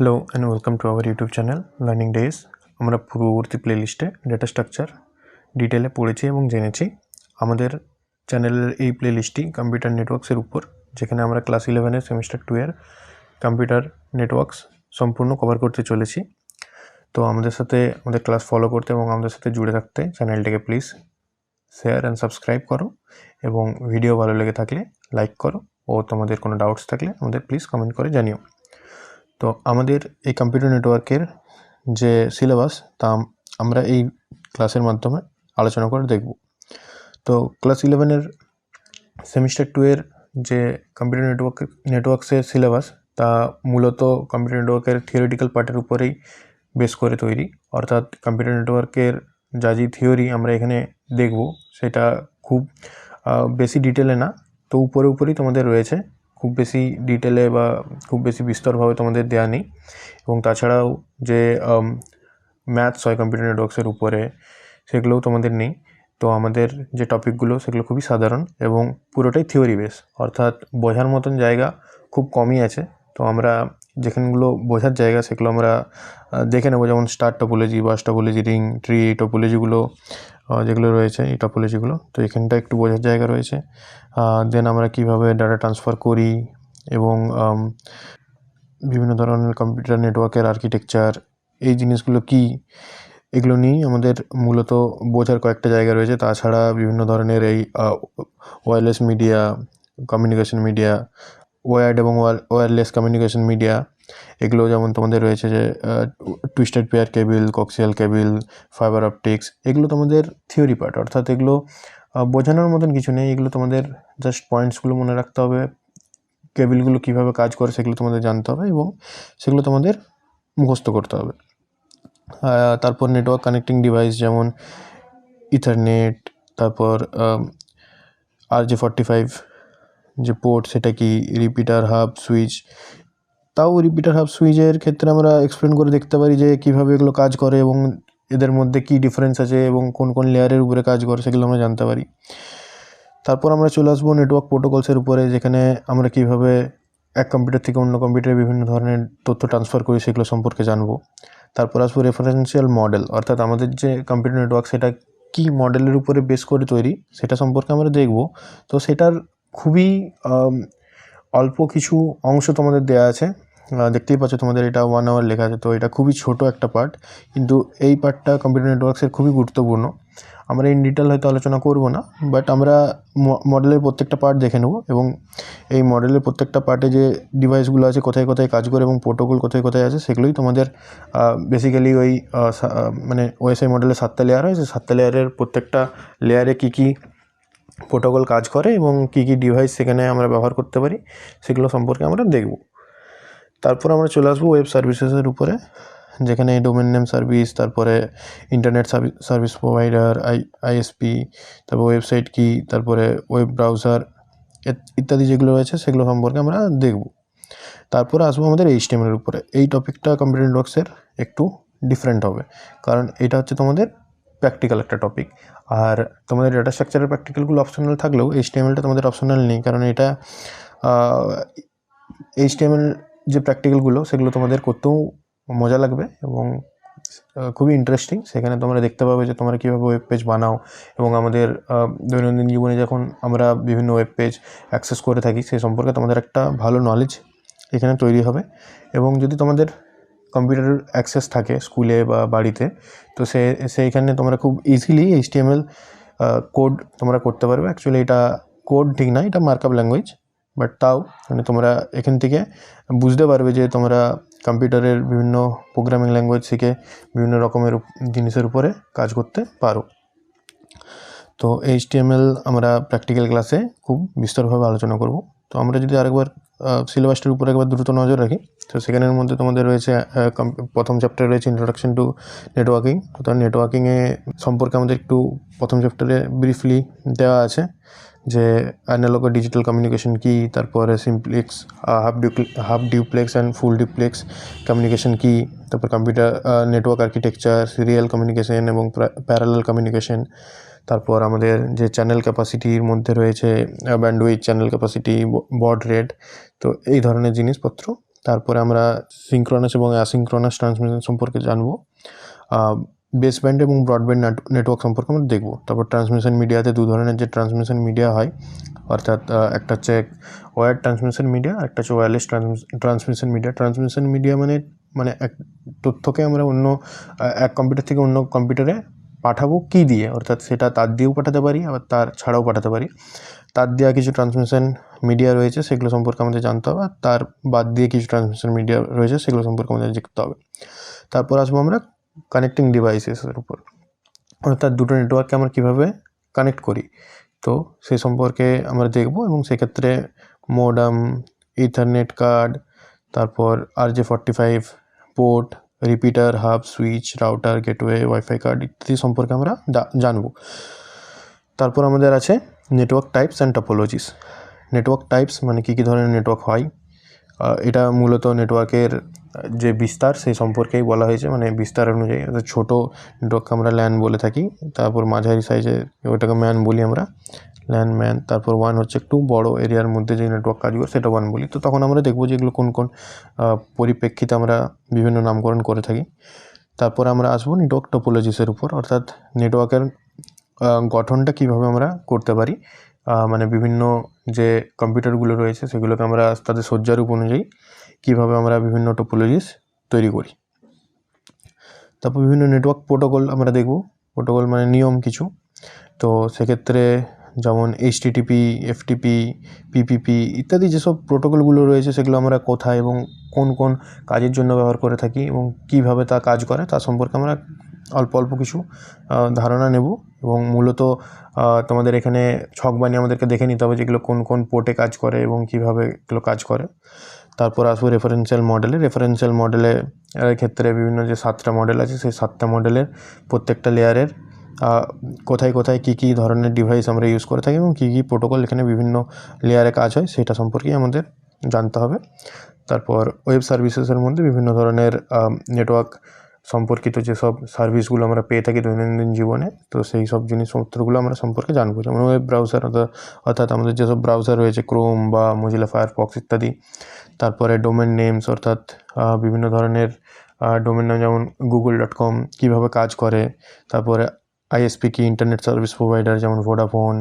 Hello and welcome to our YouTube channel learning days আমরা পূর্ববর্তী প্লেলিস্টে ডেটা স্ট্রাকচার ডিটেলে পড়েছি এবং জেনেছি। আমাদের চ্যানেলের এই প্লেলিস্টটি কম্পিউটার নেটওয়ার্কসের উপর, যেখানে আমরা ক্লাস ইলেভেনের সেমিস্টার টু এর কম্পিউটার নেটওয়ার্কস সম্পূর্ণ কভার করতে চলেছি। তো আমাদের সাথে, আমাদের ক্লাস ফলো করতে এবং আমাদের সাথে জুড়ে থাকতে চ্যানেলটিকে প্লিজ শেয়ার অ্যান্ড সাবস্ক্রাইব করো এবং ভিডিও ভালো লেগে থাকলে লাইক করো। ও তোমাদের কোনো ডাউটস থাকলে আমাদের প্লিজ কমেন্ট করে জানিও। তো আমাদের এই কম্পিউটার নেটওয়ার্কের যে সিলেবাস তা আমরা এই ক্লাসের মাধ্যমে আলোচনা করে দেখব। তো ক্লাস ইলেভেনের সেমিস্টার টু এর যে কম্পিউটার নেটওয়ার্ক নেটওয়ার্কসের সিলেবাস তা মূলত কম্পিউটার নেটওয়ার্কের থিওরিটিক্যাল পার্টের উপরেই বেস করে তৈরি। অর্থাৎ কম্পিউটার নেটওয়ার্কের যা যে থিওরি আমরা এখানে দেখব, সেটা খুব বেশি ডিটেলে না, তো উপরে উপরেই তোমাদের রয়েছে। খুব বেশি ডিটেলে বা খুব বেশি বিস্তরভাবে তোমাদের দেওয়া নেই। এবং তাছাড়াও যে ম্যাথস হয় কম্পিউটার নেটওয়ার্কসের উপরে, সেগুলোও তোমাদের নেই। তো আমাদের যে টপিকগুলো সেগুলো খুবই সাধারণ এবং পুরোটাই থিওরি বেস অর্থাৎ বোঝার মতন জায়গা খুব কমই আছে। তো আমরা যেখানগুলো বোঝার জায়গা, সেগুলো আমরা দেখে নেব। যেমন star topology bus topology ring tree টপোলজিগুলো যেগুলো রয়েছে, এই টপোলজিগুলো তো এখানটা একটু বোঝার জায়গা রয়েছে। দেন আমরা কীভাবে ডাটা ট্রান্সফার করি এবং বিভিন্ন ধরনের কম্পিউটার নেটওয়ার্কের আর্কিটেকচার এই জিনিসগুলো কি, এগুলো নিয়েই আমাদের মূলত বোঝার কয়েকটা জায়গা রয়েছে। তাছাড়া বিভিন্ন ধরনের এই wireless media communication media wired এবং ওয়্যারলেস কমিউনিকেশন মিডিয়া এগুলো যেমন তোমাদের রয়েছে যে twisted pair cable coaxial cable fibre optics এগুলো তোমাদের থিওরি পার্ট অর্থাৎ এগুলো বোঝানোর মতন কিছু নেই। এগুলো তোমাদের জাস্ট পয়েন্টসগুলো মনে রাখতে হবে কেবিলগুলো কীভাবে কাজ করে সেগুলো তোমাদের জানতে হবে এবং সেগুলো তোমাদের মুখস্থ করতে হবে। তারপর নেটওয়ার্ক কানেক্টিং ডিভাইস যেমন ইথারনেট তারপর আর জে ফর্টি ফাইভ যে পোর্ট সেটা কি রিপিটার হাব সুইচ তাও রিপিটার হাব সুইচের ক্ষেত্রে আমরা এক্সপ্লেন করে দেখতে পারি যে কীভাবে এগুলো কাজ করে এবং এদের মধ্যে কী ডিফারেন্স আছে এবং কোন কোন লেয়ারের উপরে কাজ করে সেগুলো আমরা জানতে পারি। তারপর আমরা চলে আসব নেটওয়ার্ক প্রোটোকলসের উপরে, যেখানে আমরা কীভাবে এক কম্পিউটার থেকে অন্য কম্পিউটারে বিভিন্ন ধরনের তথ্য ট্রান্সফার করি সেগুলো সম্পর্কে জানব। তারপর আসব রেফারেন্সিয়াল মডেল অর্থাৎ আমাদের যে কম্পিউটার নেটওয়ার্ক সেটা কী মডেলের উপরে বেস করে তৈরি, সেটা সম্পর্কে আমরা দেখব। তো সেটার খুবই অল্প কিছু অংশ তোমাদের দেওয়া আছে। দেখতেই পাচ্ছ তোমাদের এটা ওয়ান আওয়ার লেখা আছে। তো এটা খুবই ছোট একটা পার্ট কিন্তু এই পার্টটা কম্পিউটার নেটওয়ার্কসের খুবই গুরুত্বপূর্ণ। আমরা ইন ডিটেল হয়তো আলোচনা করব না বাট আমরা মডেলের প্রত্যেকটা পার্ট দেখে নেব এবং এই মডেলের প্রত্যেকটা পার্টে যে ডিভাইসগুলো আছে, কোথায় কোথায় কাজ করে এবং প্রোটোকল কোথায় কোথায় আছে, সেগুলোই তোমাদের বেসিক্যালি ওই মানে ওএসআই মডেলের সাতটা লেয়ার হয়। সেই সাতটা লেয়ারের প্রত্যেকটা লেয়ারে কী কী প্রোটোকল কাজ করে এবং কী কী ডিভাইস সেখানে আমরা ব্যবহার করতে পারি, সেগুলো সম্পর্কে আমরা দেখব। তারপর আমরা চলে আসব ওয়েব সার্ভিসেসের উপরে, যেখানে ডোমেন নেম সার্ভিস তারপরে internet service provider I ISP তারপর ওয়েবসাইট কি, তারপরে ওয়েব ব্রাউজার ইত্যাদি যেগুলো রয়েছে সেগুলো সম্পর্কে আমরা দেখব। তারপরে আসব আমাদের এইচটিএমের উপরে। এই টপিকটা কম্পিউটার নেটওয়ার্কসের একটু ডিফারেন্ট হবে, কারণ এটা হচ্ছে তোমাদের প্র্যাকটিক্যাল একটা টপিক আর তোমাদের ডেটা স্ট্রাকচারের প্র্যাকটিক্যালগুলো অপশনাল থাকলেও এইচটিএমএলটা তোমাদের অপশনাল নেই, কারণ এটা এইচটিএমএল যে প্র্যাকটিক্যালগুলো সেগুলো তোমাদের করতেও মজা লাগবে এবং খুবই ইন্টারেস্টিং সেখানে তোমরা দেখতে পাবে যে তোমরা কীভাবে ওয়েব পেজ বানাও এবং আমাদের দৈনন্দিন জীবনে যখন আমরা বিভিন্ন ওয়েব পেজ অ্যাক্সেস করে থাকি সেই সম্পর্কে তোমাদের একটা ভালো নলেজ এখানে তৈরি হবে। এবং যদি তোমাদের কম্পিউটার অ্যাক্সেস থাকে স্কুলে বা বাড়িতে, তো সে, সেইখানে তোমরা খুব ইজিলি এইচটিএমএল কোড তোমরা করতে পারবে। অ্যাকচুয়ালি এটা কোড ঠিক না, এটা মার্কআপ ল্যাঙ্গুয়েজ বাট তাও মানে তোমরা এখান থেকে বুঝতে পারবে যে তোমরা কম্পিউটারের বিভিন্ন প্রোগ্রামিং ল্যাঙ্গুয়েজ শিখে বিভিন্ন রকমের জিনিসের উপরে কাজ করতে পারো। তো এইচটিএমএল আমরা প্র্যাকটিক্যাল ক্লাসে খুব বিস্তরভাবে আলোচনা করব। তো আমরা যদি আরেকবার সিলেবাসটার উপরে একবার দ্রুত নজর রাখি, তো সেখানের মধ্যে তোমাদের রয়েছে প্রথম চ্যাপ্টারে রয়েছে ইন্ট্রোডাকশন টু নেটওয়ার্কিং তো তার নেটওয়ার্কিংয়ে সম্পর্কে আমাদের একটু প্রথম চ্যাপ্টারে ব্রিফলি দেওয়া আছে। যে অ্যানালগ ডিজিটাল কমিউনিকেশন কি, তারপরে simplex half half duplex and full duplex communication কি, তারপর computer network architecture serial communication এবং প্যারালাল কমিউনিকেশন তারপর আমাদের যে চ্যানেল ক্যাপাসিটির মধ্যে রয়েছে bandwidth channel capacity baud rate তো এই ধরনের জিনিসপত্র। তারপরে আমরা সিঙ্ক্রনাস এবং অ্যাসিঙ্ক্রনাস ট্রান্সমিশন সম্পর্কে জানব। বেস ব্যান্ড এবং ব্রডব্যান্ড নেটওয়ার্ক সম্পর্কে আমরা দেখব। তারপর ট্রান্সমিশন মিডিয়াতে দু ধরনের যে ট্রান্সমিশন মিডিয়া হয়, অর্থাৎ একটা হচ্ছে ওয়ার ট্রান্সমিশন মিডিয়া একটা হচ্ছে wireless transmission media transmission media মানে মানে এক তথ্যকে আমরা অন্য এক কম্পিউটার থেকে অন্য কম্পিউটারে পাঠাবো কী দিয়ে? অর্থাৎ সেটা তার দিয়েও পাঠাতে পারি, আবার তার ছাড়াও পাঠাতে পারি। তার দেওয়া কিছু ট্রান্সমিশন মিডিয়া রয়েছে, সেগুলো সম্পর্কে আমাদের জানতে হবে তার বাদ দিয়ে কিছু ট্রান্সমিশন মিডিয়া রয়েছে, সেগুলো সম্পর্কে আমাদের দেখতে হবে। তারপর আসব আমরা কানেক্টিং ডিভাইসেসের উপর। অর্থাৎ দুটো নেটওয়ার্ককে আমরা কীভাবে কানেক্ট করি? তো সে সম্পর্কে আমরা দেখব এবং সেক্ষেত্রে মোডাম ইথারনেট কার্ড তারপর R J forty five port repeater hub switch router gateway WiFi card ইত্যাদি সম্পর্কে আমরা জানব। তারপর আমাদের আছে network types and topologies network types মানে কী কী ধরনের নেটওয়ার্ক হয়? এটা মূলত নেটওয়ার্কের যে বিস্তার, সেই সম্পর্কেই বলা হয়েছে। মানে বিস্তার অনুযায়ী অর্থাৎ ছোটো নেটওয়ার্ককে আমরা ল্যান বলে থাকি। তারপর মাঝারি সাইজে ওটাকে ম্যান বলি আমরা। LAN, man. তারপর ওয়ান হচ্ছে একটু বড় এরিয়ার মধ্যে যে নেটওয়ার্ক কাজ করে, সেটা ওয়ান বলি। তো তখন আমরা দেখব যে এগুলো কোন কোন পরিপ্রেক্ষিতে আমরা বিভিন্ন নামকরণ করে থাকি। তারপর আমরা আসব নেটওয়ার্ক টোপোলজিসের উপর। অর্থাৎ নেটওয়ার্কের গঠনটা কীভাবে আমরা করতে পারি। মানে বিভিন্ন যে কম্পিউটারগুলো রয়েছে, সেগুলোকে আমরা তাদের সজ্জারূপ অনুযায়ী কীভাবে আমরা বিভিন্ন টোপোলজিস তৈরি করি। তারপর বিভিন্ন নেটওয়ার্ক প্রোটোকল আমরা দেখব। প্রোটোকল মানে নিয়ম কিছু। তো সেক্ষেত্রে যেমন এইচটিটিপি এফটিপি পিপিপি ইত্যাদি যেসব প্রোটোকলগুলো রয়েছে সেগুলো আমরা কোথায় এবং কোন কোন কাজের জন্য ব্যবহার করে থাকি এবং কীভাবে তা কাজ করে তা সম্পর্কে আমরা অল্প অল্প কিছু ধারণা নেব। এবং মূলত তোমাদের এখানে ছক বানিয়ে আমাদেরকে দেখে নিতে হবে যেগুলো কোন কোন পোর্টে কাজ করে এবং কীভাবে এগুলো কাজ করে। তারপর আসব রেফারেন্সিয়াল মডেলে রেফারেন্সিয়াল মডেলে ক্ষেত্রে বিভিন্ন যে সাতটা মডেল আছে, সেই সাতটা মডেলের প্রত্যেকটা লেয়ারের কোথায় কোথায় কী কী ধরনের ডিভাইস আমরা ইউজ করে থাকি এবং কী কী প্রোটোকল এখানে বিভিন্ন লেয়ারে কাজ হয়, সেটা সম্পর্কেই আমাদের জানতে হবে। তারপর ওয়েব সার্ভিসেসের মধ্যে বিভিন্ন ধরনের নেটওয়ার্ক সম্পর্কিত যেসব সার্ভিসগুলো আমরা পেয়ে থাকি দৈনন্দিন জীবনে, তো সেই সব জিনিসপত্রগুলো আমরা সম্পর্কে জানব। যেমন ওয়েব ব্রাউজার অর্থাৎ আমাদের যেসব ব্রাউজার রয়েছে ক্রোম বা মজিলা ফায়ারফক্স ইত্যাদি, তারপরে ডোমেন নেমস অর্থাৎ বিভিন্ন ধরনের ডোমেন নাম যেমন গুগল ডট কম কীভাবে কাজ করে, তারপরে আইএসপি কি ইন্টারনেট সার্ভিস প্রোভাইডার যেমন ভোডাফোন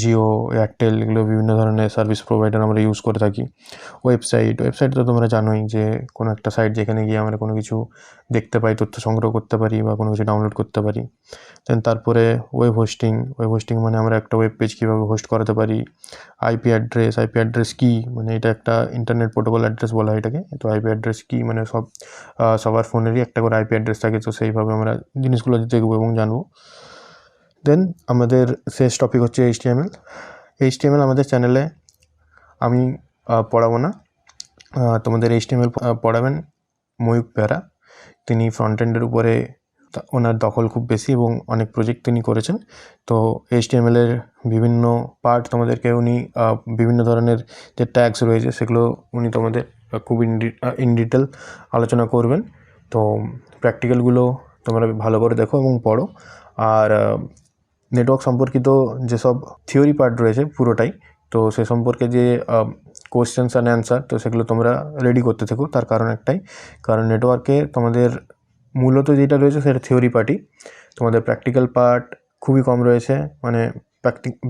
জিও এয়ারটেল এগুলো বিভিন্ন ধরনের সার্ভিস প্রোভাইডার আমরা ইউজ করে থাকি। ওয়েবসাইট ওয়েবসাইট তো তোমরা জানোই যে কোনো একটা সাইট যেখানে গিয়ে আমরা কোনো কিছু দেখতে পাই, তথ্য সংগ্রহ করতে পারি বা কোনো কিছু ডাউনলোড করতে পারি। দেন তারপরে ওয়েব হোস্টিং ওয়েব হোস্টিং মানে আমরা একটা ওয়েব পেজ কীভাবে হোস্ট করাতে পারি আইপি অ্যাড্রেস আইপি অ্যাড্রেস কী? মানে এটা একটা ইন্টারনেট প্রোটোকল অ্যাড্রেস বলা হয় এটাকে। তো আইপি অ্যাড্রেস কী? মানে সব সবার ফোনেরই একটা করে আইপি অ্যাড্রেস থাকে। তো সেইভাবে আমরা জিনিসগুলো দেখব এবং জানব। দেন আমাদের শেষ টপিক হচ্ছে এইচটিএমএল এইচটিএমএল আমাদের চ্যানেলে আমি পড়াবো না। তোমাদের এইচটিএমএল পড়াবেন ময়ূক বেহরা তিনি ফ্রন্ট এন্ডের উপরে ওনার দখল খুব বেশি এবং অনেক প্রজেক্ট তিনি করেছেন। তো এইচটিএমএলের বিভিন্ন পার্ট তোমাদেরকে উনি বিভিন্ন ধরনের যে ট্যাগস রয়েছে সেগুলো উনি তোমাদের খুব ইন ডিটেল আলোচনা করবেন। তো প্র্যাকটিক্যালগুলো তোমরা ভালো করে দেখো এবং পড়ো। আর নেটওয়ার্ক সম্পর্কিত যেসব থিওরি পার্ট রয়েছে পুরোটাই, তো সে সম্পর্কে যে কোশ্চেন্স অ্যান্ড অ্যান্সার তো সেগুলো তোমরা রেডি করতে থেকো, তার কারণ একটাই। কারণ নেটওয়ার্কে তোমাদের মূলত যেটা রয়েছে সেটা থিওরি পার্টই তোমাদের প্র্যাকটিক্যাল পার্ট খুবই কম রয়েছে মানে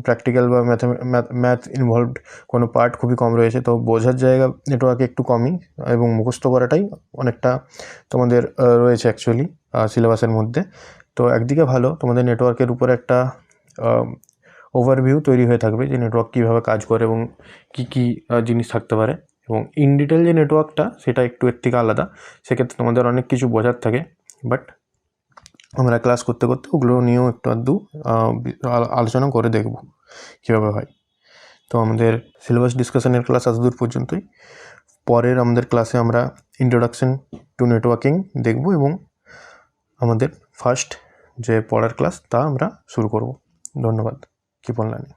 প্র্যাকটিক্যাল বা ম্যাথ ম্যাথ ইনভলভড কোনো পার্ট খুবই কম রয়েছে। তো বোঝার জায়গা নেটওয়ার্কে একটু কমই এবং মুখস্থ করাটাই অনেকটা তোমাদের রয়েছে অ্যাকচুয়ালি সিলেবাসের মধ্যে। তো একদিকে ভালো, তোমাদের নেটওয়ার্কের উপর একটা ওভারভিউ তৈরি হয়ে থাকবে যে নেটওয়ার্ক কীভাবে কাজ করে এবং কী কী জিনিস থাকতে পারে এবং ইন ডিটেল যে নেটওয়ার্কটা সেটা একটু এর থেকে আলাদা। সেক্ষেত্রে তোমাদের অনেক কিছু বোঝার থাকে বাট আমরা ক্লাস করতে করতে ওগুলো নিয়েও একটু আধটু আলোচনা করে দেখব কীভাবে হয়। তো আমাদের সিলেবাস ডিসকাশনের ক্লাস আজ দূর পর্যন্তই। পরের আমাদের ক্লাসে আমরা ইন্ট্রোডাকশন টু নেটওয়ার্কিং দেখব এবং আমাদের ফার্স্ট যে পড়ার ক্লাস তা আমরা শুরু করব। ধন্যবাদ। Keep on learning.